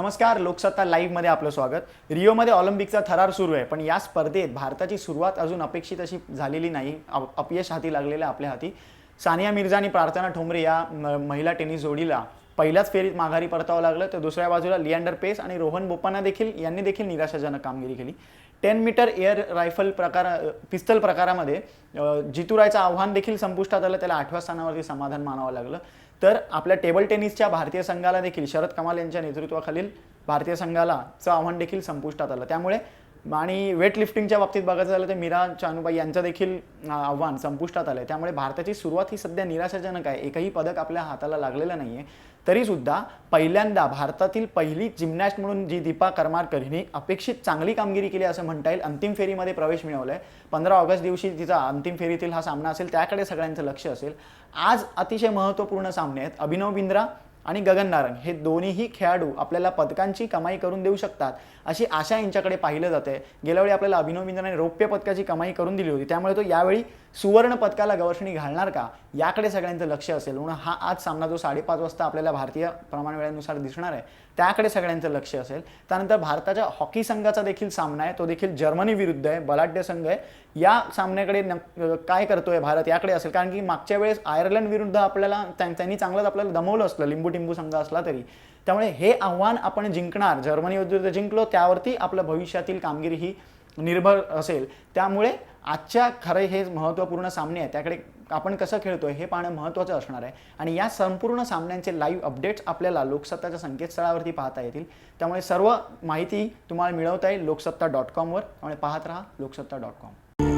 नमस्कार लोकसत्ता लाईव्हमध्ये आपलं स्वागत. रिओमध्ये ऑलिम्पिकचा थरार सुरू आहे पण या स्पर्धेत भारताची सुरुवात अजून अपेक्षित अशी झालेली नाही. अप- अपयश हाती लागलेलं आपल्या हाती. सानिया मिर्झा आणि प्रार्थना ठोंबरे या महिला टेनिस जोडीला पहिल्याच फेरीत माघारी परतावं लागलं तर दुसऱ्या बाजूला लिअँडर पेस आणि रोहन बोप्पाना देखील यांनी देखील निराशाजनक कामगिरी केली. टेन मीटर एअर रायफल प्रकार पिस्तल प्रकारामध्ये जितुरायचं आव्हान देखील संपुष्टात आलं त्याला आठव्या स्थानावरती समाधान मानावं लागलं. तर आपल्या टेबल टेनिसच्या भारतीय संघाला देखील शरद कमाल यांच्या नेतृत्वाखालील भारतीय संघाला चं आव्हान देखील संपुष्टात आलं. त्यामुळे आणि वेट लिफ्टिंगच्या बाबतीत बघायचं झालं तर मीरा चानुबाई यांचं देखील आव्हान संपुष्टात आलं आहे त्यामुळे भारताची सुरुवात ही सध्या निराशाजनक आहे. एकही पदक आपल्या हाताला लागलेलं नाही आहे तरीसुद्धा पहिल्यांदा भारतातील पहिली जिमनॅस्ट म्हणून जी दीपा करमारकर हिने अपेक्षित चांगली कामगिरी केली असं म्हणता येईल अंतिम फेरीमध्ये प्रवेश मिळवलाय. पंधरा ऑगस्ट दिवशी तिचा अंतिम फेरीतील हा सामना असेल त्याकडे सगळ्यांचं लक्ष असेल. आज अतिशय महत्त्वपूर्ण सामने आहेत. अभिनव बिंद्रा आणि गगन नारंग हे दोन्हीही खेळाडू आपल्याला पदकांची कमाई करून देऊ शकतात अशी आशा यांच्याकडे पाहिलं जाते गेल्यावेळी आपल्याला अभिनव बिंद्राने रौप्य पदकाची कमाई करून दिली होती. त्यामुळे तो यावेळी सुवर्ण पदकाला गवर्षणी घालणार का? याकडे सगळ्यांचं लक्ष असेल. म्हणून हा आज सामना जो साडेपाच वाजता आपल्याला भारतीय प्रमाण वेळेनुसार दिसणार आहे त्याकडे सगळ्यांचं लक्ष असेल. त्यानंतर भारताच्या हॉकी संघाचा देखील सामना आहे. तो देखील जर्मनी विरुद्ध आहे बलाढ्य संघ आहे. या सामन्याकडे न काय करतोय भारत याकडे असेल. कारण की मागच्या वेळेस आयर्लंड विरुद्ध आपल्याला त्यांनी चांगलंच आपल्याला दमवलं असलं लिंबू टिंबू संघ असला तरी. त्यामुळे हे आव्हान आपण जिंकणार जर्मनी विरुद्ध जिंकलो त्यावरती आपलं भविष्यातील कामगिरी ही निर्भर असेल. त्यामुळे आजच्या खरे हे महत्त्वपूर्ण सामने आहेत. त्याकडे आपण कसं खेळतोय हे पाहणं महत्त्वाचं असणार आहे. आणि या संपूर्ण सामन्यांचे लाईव्ह अपडेट्स आपल्याला लोकसत्ताच्या संकेतस्थळावरती पाहता येतील. त्यामुळे सर्व माहिती तुम्हाला मिळवता येईल लोकसत्ता डॉट कॉमवर त्यामुळे पाहत राहा लोकसत्ता डॉट कॉम